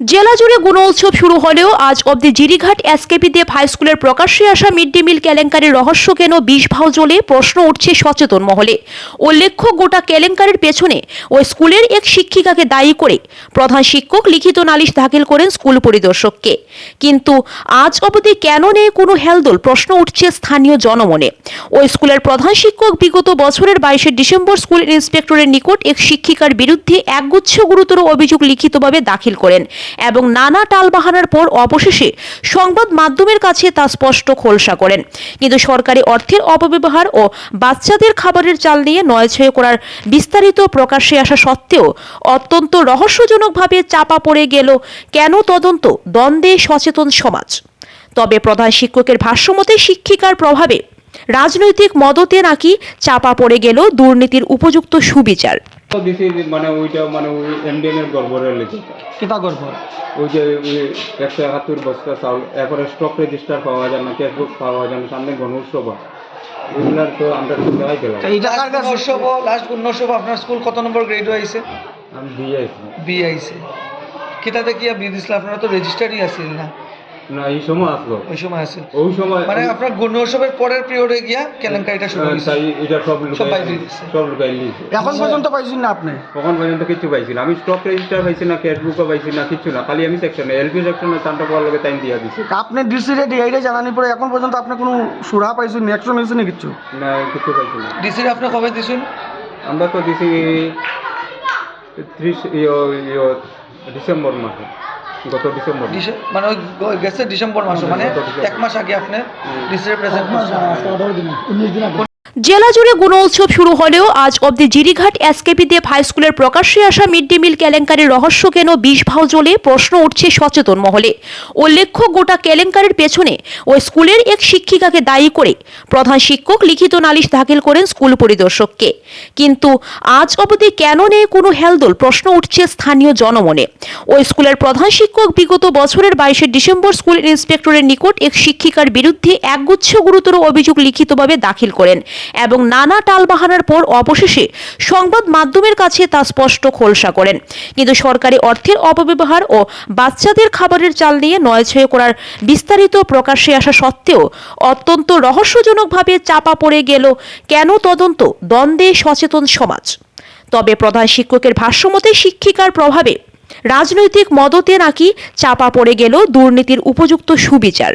জেলা জুড়ে গুণ উৎসব শুরু হলেও আজ অবধি জিরিঘাট এসকেপি দেব হাই স্কুলের প্রকাশ্যে আসা মিড ডে মিল কেলেঙ্কারির রহস্য কেন বিষ ভাও জ্বলে প্রশ্ন উঠছে সচেতন মহলে। উল্লেখ্য, গোটা কেলেঙ্কারির পেছনে ওই স্কুলের এক শিক্ষিকাকে দায়ী করে প্রধান শিক্ষক লিখিত নালিশ দাখিল করেন স্কুল পরিদর্শককে। কিন্তু আজ অবধি কেন নেই কোনো হেলদোল? প্রশ্ন উঠছে স্থানীয় জনমনে। ওই স্কুলের প্রধান শিক্ষক বিগত বছরের বাইশে ডিসেম্বর স্কুল ইন্সপেক্টরের নিকট এক শিক্ষিকার বিরুদ্ধে একগুচ্ছ গুরুতর অভিযোগ লিখিতভাবে দাখিল করেন। এবং নানা টালবাহানার পর অবশেষে সংবাদ মাধ্যমের কাছে তা স্পষ্ট খোলসা করেন। কিন্তু সরকারি অর্থের অপব্যবহার ও বাচ্চাদের খাবারের চাল নিয়ে নয়ছয় করার বিস্তারিত প্রকাশ্যে আসা সত্ত্বেও অত্যন্ত রহস্যজনকভাবে চাপা পড়ে গেল কেন তদন্ত দ্বন্দ্বে সচেতন সমাজ। তবে প্রধান শিক্ষকের ভাষ্যমতে শিক্ষিকার প্রভাবে রাজনৈতিক মদতে নাকি চাপা পড়ে গেল দুর্নীতির উপযুক্ত সুবিচার। দিছি মানে ওইটা মানে ওই এমডিএম এর গড়বড়ের লেগে কিতা করব ওই যে ওই একশো একাত্তর বস্তা চাউল এরপরে স্টক রেজিস্টার পাওয়া যায় না ক্যাশবুক পাওয়া যায় না সামনে গণউৎসব হয়। ওইগুলার তো আমরা তো দেখাই গেলাম এইটা কার কাছে? উনিশশো লাস্ট উনিশশো আপনার স্কুল কত নম্বর গ্রেড হয়েছে? আমি দিয়ে আইছি বি আইছে কিতাতে কি বি দিছিল আপনারা তো রেজিস্টারই আছিল না। না এই সময় আসলো। ওই সময় আছিল ওই সময় মানে আপনার গুণোৎসবের পরের পিরিয়ডে গিয়া কেলেঙ্কারিটা শুরু আহ, হয়েছে। তাই এটা সব সব লুকাই লিয়েছে এখন পর্যন্ত পাইছেন না আপনি? তখন পর্যন্ত কিছু পাইছিল আমি স্টক রেজিস্টার পাইছি না ক্যাশবুকও পাইছি না কিছু না। খালি আমি সেকশনে এলপি সেকশনে চারটা পাওয়ার লগে টাইম দিয়ে দিছি। আপনি ডিসি রে ডিআইডে জানানি পরে এখন পর্যন্ত আপনি কোনো সুরা পাইছেন অ্যাকশন হয়েছে না কিছু? না কিছু পাইছি না। ডিসির আপনি কবে দিছেন? আমরা তো দিছি ত্রিশ ইয়ো ইয়ো ডিসেম্বর মাসে। গত ডিসেম্বর মানে ওই গেছে ডিসেম্বর মাসে মানে এক মাস আগে আপনি ডিসেম্বর প্রেজেন্ট জেলা জুড়ে গুণ উৎসব শুরু হলেও আজ অবধি জিরিঘাট এসকেপি দেব হাই স্কুলের প্রকাশ্যে আসা মিড ডে মিল কেলেঙ্কারির রহস্য কেন বিষ ভাও জ্বলে প্রশ্ন উঠছে সচেতন মহলে। উল্লেখ্য, গোটা কেলেঙ্কারির পেছনে ওই স্কুলের এক শিক্ষিকাকে দায়ী করে প্রধান শিক্ষক লিখিত নালিশ দাখিল করেন স্কুল পরিদর্শককে। কিন্তু আজ অবধি কেন নেই কোনো হেলদোল? প্রশ্ন উঠছে স্থানীয় জনমনে। ওই স্কুলের প্রধান শিক্ষক বিগত বছরের বাইশে ডিসেম্বর স্কুল ইন্সপেক্টরের নিকট এক শিক্ষিকার বিরুদ্ধে একগুচ্ছ গুরুতর অভিযোগ লিখিতভাবে দাখিল করেন। এবং নানা টালবাহানার পর অবশেষে সংবাদ মাধ্যমের কাছে তা স্পষ্ট খোলসা করেন। কিন্তু সরকারি অর্থের অপব্যবহার ও বাচ্চাদের খাবারের চাল নিয়ে নয়ছয় করার বিস্তারিত প্রকাশ্যে আসা সত্ত্বেও অত্যন্ত রহস্যজনকভাবে চাপা পড়ে গেল কেন তদন্ত দ্বন্দ্বে সচেতন সমাজ। তবে প্রধান শিক্ষকের ভাষ্যমতে শিক্ষিকার প্রভাবে রাজনৈতিক মদতে নাকি চাপা পড়ে গেল দুর্নীতির উপযুক্ত সুবিচার।